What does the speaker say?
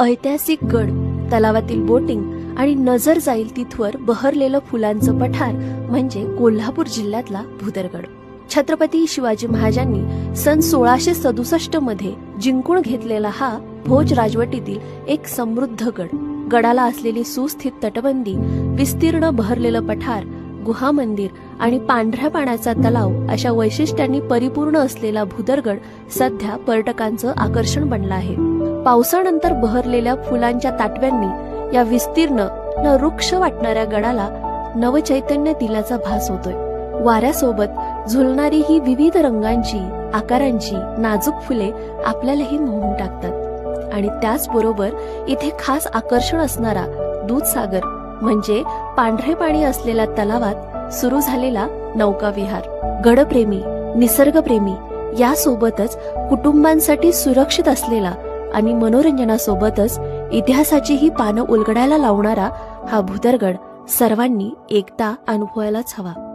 ऐतिहासिक गड तलावातील बोटिंग आणि नजर जाईल तिथवर बहरलेलं फुलांचं पठार म्हणजे कोल्हापूर जिल्ह्यातला भुदरगड छत्रपती शिवाजी महाराजांनी सन सोळाशे सदुसष्टमध्ये जिंकून घेतलेला हा भोज राजवटीतील एक समृद्ध गड. गडाला असलेली सुस्थित तटबंदी विस्तीर्ण बहरलेलं पठार गुहा मंदिर आणि पांढऱ्या पाण्याचा तलाव अशा वैशिष्ट्यांनी परिपूर्ण असलेला भुदरगड सध्या पर्यटकांचं आकर्षण बनला आहे. पावसानंतर बहरलेल्या फुलांच्या ताटव्यांनी या विस्तीर्ण न वृक्ष वाटणाऱ्या गडाला नवचैतन्य दिल्याचा भास होतोय. वाऱ्यासोबत झुलणारी ही विविध रंगांची आकारांची नाजूक फुले आपल्यालाही मोहून टाकतात. आणि त्याचबरोबर इथे खास आकर्षण असणारा दूधसागर म्हणजे पांढरे पाणी असलेल्या तलावात सुरू झालेला नौकाविहार. गडप्रेमी निसर्गप्रेमी यासोबतच कुटुंबांसाठी सुरक्षित असलेला आणि मनोरंजनासोबतच इतिहासाचीही पानं उलगडायला लावणारा हा भूतरगड सर्वांनी एकदा अनुभवायलाच हवा.